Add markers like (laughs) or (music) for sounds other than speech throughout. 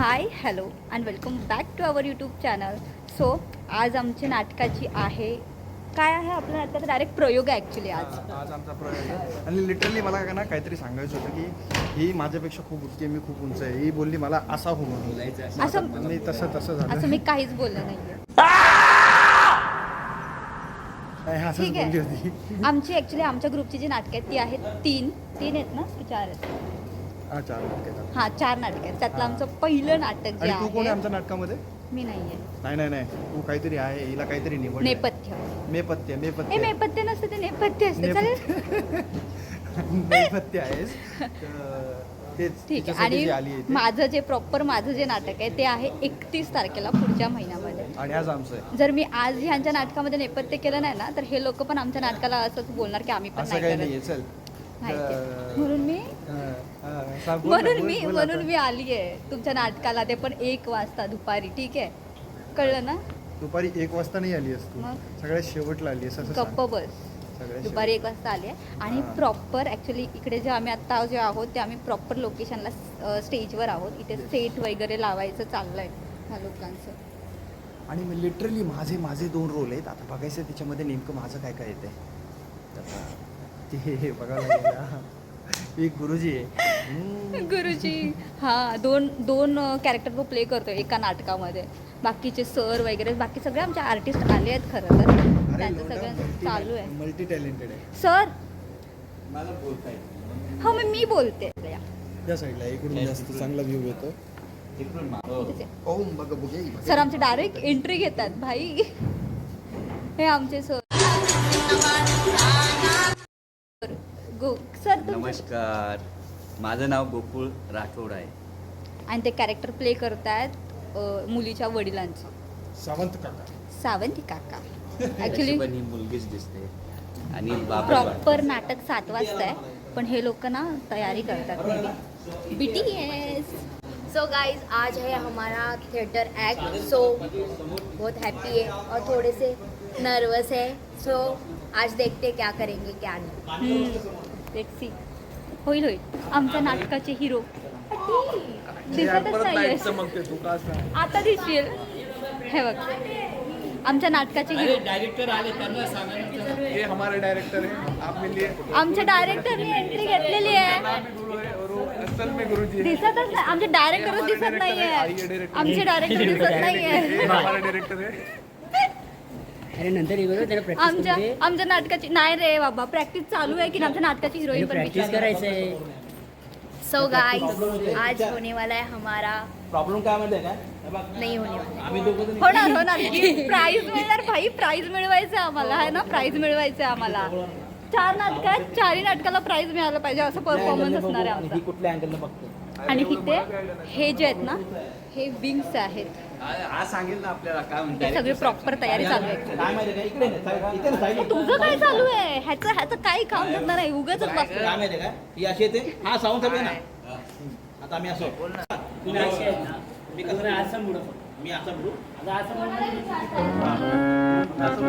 Hi hello and welcome back to our YouTube channel so आज आमची नाटकाची आहे. काय आहे आपल्या नाटकाचा डायरेक्ट प्रयोग आहे ॲक्च्युली आज. आज आमचा प्रयोग आहे. आणि लिटरली मला का ना काहीतरी सांगायचं होतं की ही माझ्यापेक्षा खूप उंची आहे मी खूप उंच आहे. ही बोलली मला असा हो म्हणून असं मी तसं तसं झालं. असं मी काहीच बोललं नाही ठीक आहे. आमची ॲक्च्युली आमच्या ग्रुपची जी नाटकं आहेत ती आहेत तीन. तीन आहेत ना? चार आहेत? हा चार नाटकं आहेत. हां त्यातलं आमचं पहिलं नाटक जे आणि तू कोण आहे आहे आमच्या नाटकामध्ये? मी नाही आहे. नाही नाही नाही. तू काहीतरी आहे हिला काहीतरी निवड नेपथ्य. नेपथ्य ए नेपथ्य नेपथ्य नसतं ते नेपथ्य असतं. चालेल? (laughs) नेपथ्य आहेस. तर तेच ठीक आहे. तिच्यासाठी जी आली आणि ती. माझं जे प्रॉपर माझं जे नाटक आहे ते आहे एकतीस तारखेला पुढच्या महिन्यामध्ये. आणि आज आमचं आहे. जर मी आज ह्यांच्या नाटकामध्ये नेपथ्य केलं नाही ना तर हे लोक पण आमच्या नाटकाला असंच बोलणार की आम्ही पण असं नाही काही करत. नाहीये. चल. माहिती म्हणून मी म्हणून मी म्हणून. मी आली आहे तुमच्या नाटकाला. ते पण एक वाजता दुपारी ठीक आहे? कळलं ना? दुपारी एक वाजता नाही आली आहेस तू. मग? सगळ्यात शेवटला आली. गप्प बस. दुपारी एक वाजता आली आहे आणि. प्रॉपर ॲक्च्युली इकडे जे आम्ही आत्ता जे आहोत ते आम्ही प्रॉपर लोकेशनला स्टेजवर आहोत. इथे सेट वगैरे लावायचं चाललं आहे ह्या लोकांचं. आणि लिटरली माझे माझे दोन रोल आहेत. आता बघायचं त्याच्यामध्ये नेमकं माझं काय काय येते ते बघावं लागेल. हा. मी गुरुजी आहे. हम्म. गुरुजी हा दोन दोन कॅरेक्टर तो प्ले करतो एका नाटकामध्ये. बाकीचे सर वगैरे बाकी सगळे आमचे आर्टिस्ट आले आहेत खरं तर. त्यांचं सगळं चालू आहे. मल्टी टॅलेंटेड आहे. सर मला बोलता हा मग मी बोलते. त्या साईडला इकडून जास्त चांगला व्ह्यू येतो. इकडून मागं. तिथे. ओम बघ बघ सर आमचे डायरेक्ट एंट्री घेतात भाई. हे आमचे सर गो सर नमस्कार. माझं नाव गोकुळ राठोड आहे. आणि ते कॅरेक्टर प्ले करतायत अ, मुलीच्या वडिलांचं. सावंत काका. सावंती काका. (laughs) पण ही मुलगीच दिसते. आणि बाबा प्रॉपर नाटक सात वाजता आहे पण हे लोक ना तयारी करतात B T S so guys आज है हमारा थिएटर एक्ट सो बहुत हैप्पी है और थोड़े से नर्वस है. सो आज देखते हैं क्या करेंगे क्या नहीं. लेट्स सी होईल. होईल आमच्या नाटकाचे हिरो. दिसतच नाहीये. आता दिसशील हे बघ. आमच्या नाटकाचे हिरो. डायरेक्टर आले त्यांना सांगायचं. हे हमारे डायरेक्टर है आप मिलिए. आमच्या डायरेक्टरनी एंट्री घेतलेली आहे. गुरु है और वो असल में दिसतच नाही. आमचे डायरेक्टरच दिसत नाहीये. आमचे डायरेक्टर दिसत नाहीये. हमारे डायरेक्टर है। नंतर हे त्याला प्रॅक्टिस आमच्या करू दे आमच्या नाटकाची नाही रे बाबा प्रॅक्टिस चालू आहे की आमच्या नाटकाची हिरोईन पण प्रॅक्टिस विचार करायचं आहे सो गाइस आज होने वाला है हमारा प्रॉब्लेम काय माहिती का? नहीं होने वाला. है आम्ही दोघं जण होणार होणार. प्राईज मिळणार भाई प्राईज मिळवायचं आहे आम्हाला आहे ना? प्राईज मिळवायचं आहे आम्हाला. चार नाटकात चारही नाटकाला प्राईज मिळालं पाहिजे असं परफॉर्मन्स असणार आहे आमचा. कुठल्या अँगलनं बघतो आणि इथे हे जे आहेत ना हे विंग्स आहेत. आज सांगेल ना आपल्याला काय हे म्हणतात सगळी प्रॉपर तयारी चालू आहे. काय माहिती का? इकडे नाही, इथे तुझं काय चालू आहे? ह्याचं ह्याचं काही काम करणार नाही. उगाच काय बसतो माहिती का? ही अशी येते. हा साऊंड आहे ना. आता आम्ही असो. तुम्ही असे. आहेत ना. मी कसं तुम्ही असं मुडं मी असा बोलू? आता असं असं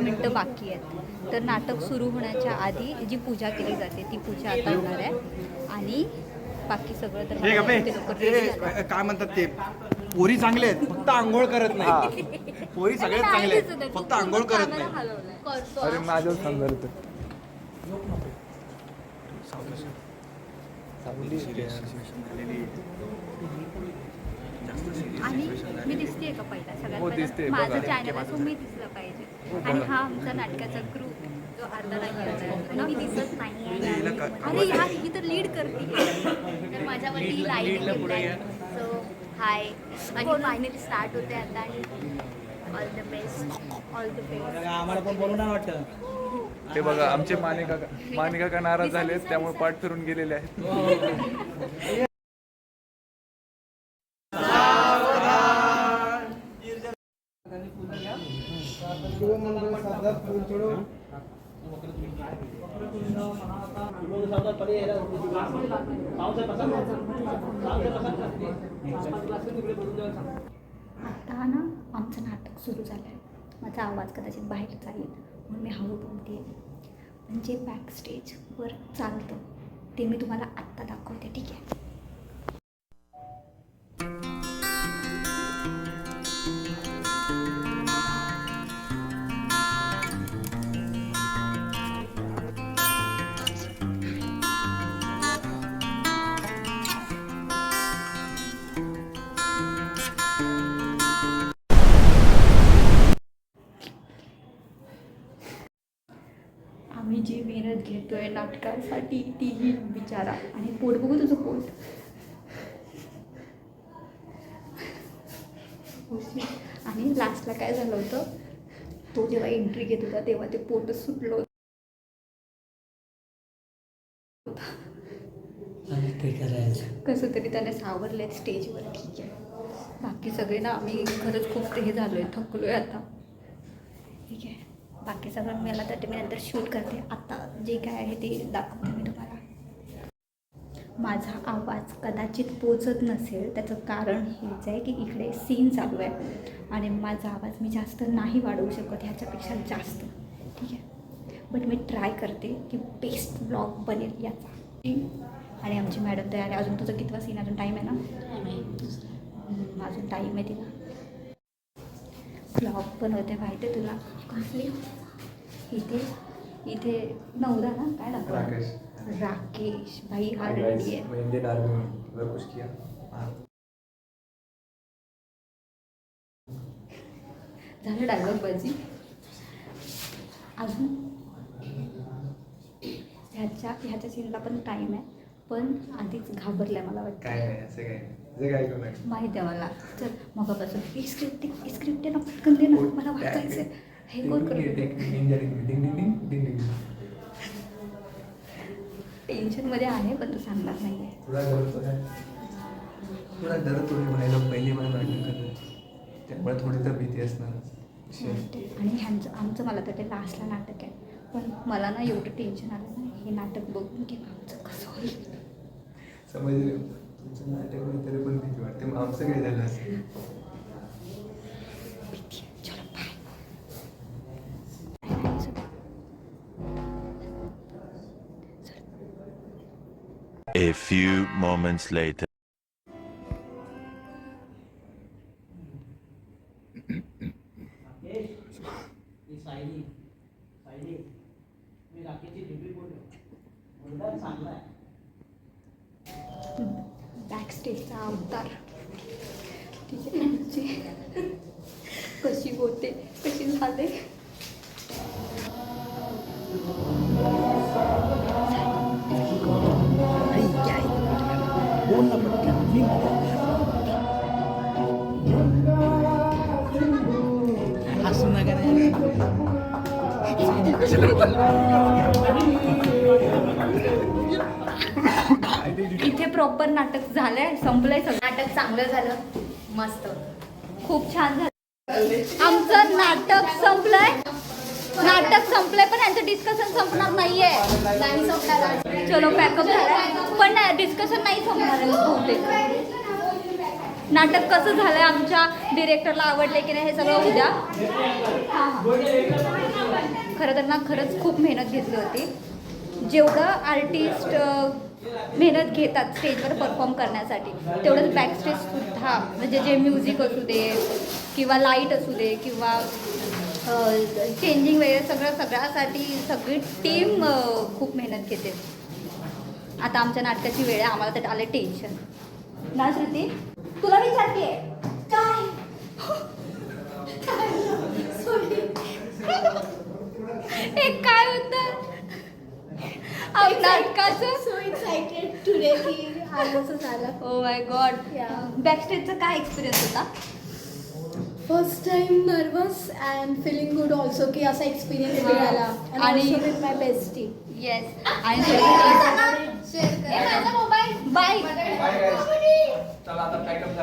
मिनटं बाकी आहेत. तर नाटक सुरू होण्याच्या आधी जी पूजा केली जाते ती पूजा आता होणार आहे. आणि बाकी सगळं तर काय म्हणतात ते? पोरी चांगले आहेत फक्त आंघोळ करत नाही. पोरी सगळ्यात चांगले. आहेत फक्त आंघोळ करत नाही. अरे हा. माझ्या संदर्भ आणि मी दिसतेय का पहिला? सगळ्यात हो, पहिला माझं. चॅनल तो मी दिसलं पाहिजे. आणि हा आमचा नाटकाचा ग्रुप जो अर्धा नाही मी दिसत नाही अरे यार ही तर लीड करते. तर माझ्यावरती लाइट सो हाय आणि फायनली स्टार्ट होते आता. आणि all the best all the best आम्हाला पण बोलू नाही वाटतं. ते बघा आमचे मानिका मानिका का नाराज झाले त्यामुळे पाठ फिरून गेलेले आहेत. आता ना आमचं नाटक सुरू झालं आहे माझा आवाज कदाचित बाहेर चालेल म्हणून मी हळू बोलते. म्हणजे बॅक स्टेजवर चालतं. ते मी तुम्हाला आत्ता दाखवते ठीक आहे? मेहनत घेतोय नाटकासाठी तीही विचारा. आणि पोट बघू तुझं पोट. आणि लास्टला काय झालं होतं? तो जेव्हा एंट्री घेत होता तेव्हा ते पोटच सुटलं होतं. कसं तरी त्याने सावरले स्टेजवर. ठीक आहे. बाकी सगळे ना आम्ही खरंच खूप ते हे झालो आहे थकलो आहे आता. ठीक आहे. बाकी सगळं मला तर मी नंतर शूट करते. आता जे काय आहे ते दाखवते मी तुम्हाला. माझा आवाज कदाचित पोचत नसेल त्याचं कारण हेच आहे की इकडे सीन चालू आहे. आणि माझा आवाज मी जास्त नाही वाढवू शकत ह्याच्यापेक्षा जास्त. ठीक आहे? बट मी ट्राय करते की बेस्ट ब्लॉग बनेल याचा. आणि आमची मॅडम तयार आहे. अजून तुझं कितवा सीन अजून टाईम आहे ना? अजून टाईम आहे तिला. ब्लॉग होते माहिती आहे तुला? कसली? इथे इथे नवरा ना काय दाखव राकेश. राकेश भाई हा रेडी आहे. इंडियन आर्मी में कुछ किया झालं डायलॉग बाजी. अजून? ह्याच्या ह्याच्या सीनला पण टाईम आहे पण आधीच घाबरल्या मला वाटतं. काय नाही असं काय नाही. जे काय करू नका. माहिती आहे मला. चल मगापासून. स्क्रिप्ट स्क्रिप्ट आहे ना पटकन दे ना. मला वाचायचं हे कोण करत टेन्शनमध्ये आहे पण तू सांगणार नाही थोडा डरतो आहे थोडा म्हणायला पहिली मला नाटक करायची त्यामुळे थोडी तर भीती असणार. आणि ह्यांचं आमचं मला तर ते लास्टला नाटक आहे. पण मला ना एवढं टेन्शन आलं ना हे नाटक बघून की आमचं कसं होईल? समजले. तुमचं नाटक तरी पण भीती वाटते. मग आमचं काय झालं असेल? A few moments later. ही सायली सायली मी राकेशची डिग्री बोललो मुलगा चांगला आहे. बॅक स्टेजचा अवतार तिचे आमची कशी होते कशी झाले? इथे प्रॉपर नाटक झालंय संपलंय सगळं. नाटक चांगलं झालं. मस्त. खूप छान झालं. आमचं नाटक संपलंय. नाटक संपलंय पण यांचं डिस्कशन संपणार नाहीये. नाही संपणार चलो पॅकअप झालाय पण डिस्कशन नाही संपणार बहुतेक. नाटक कसं झालंय आमच्या डिरेक्टरला आवडले की नाही हे सगळं उद्या. खरं त्यांना खरंच खूप मेहनत घेतली होती. जेवढं आर्टिस्ट मेहनत घेतात स्टेजवर परफॉर्म करण्यासाठी तेवढंच बॅक स्टेजसुद्धा म्हणजे जे म्युझिक असू दे किंवा लाइट असू दे किंवा चेंजिंग वगैरे सगळं सगळ्यासाठी सगळी टीम खूप मेहनत घेते. आता आमच्या नाटकाची वेळ आहे आम्हाला तर आले टेन्शन ना श्रुती? तुला विचारते काय हे काय होतं? आप नाटकाचं? सो एक्साइटेड टुडे की आज असं झालं ओ माय गॉड काय एक्सपिरियन्स होता? First time nervous and feeling good also की असा एक्सपिरियन्स. मिळाला. आणि- विथ माय बेस्टी येस आणि मोबाईल बाय चला आता पॅकअप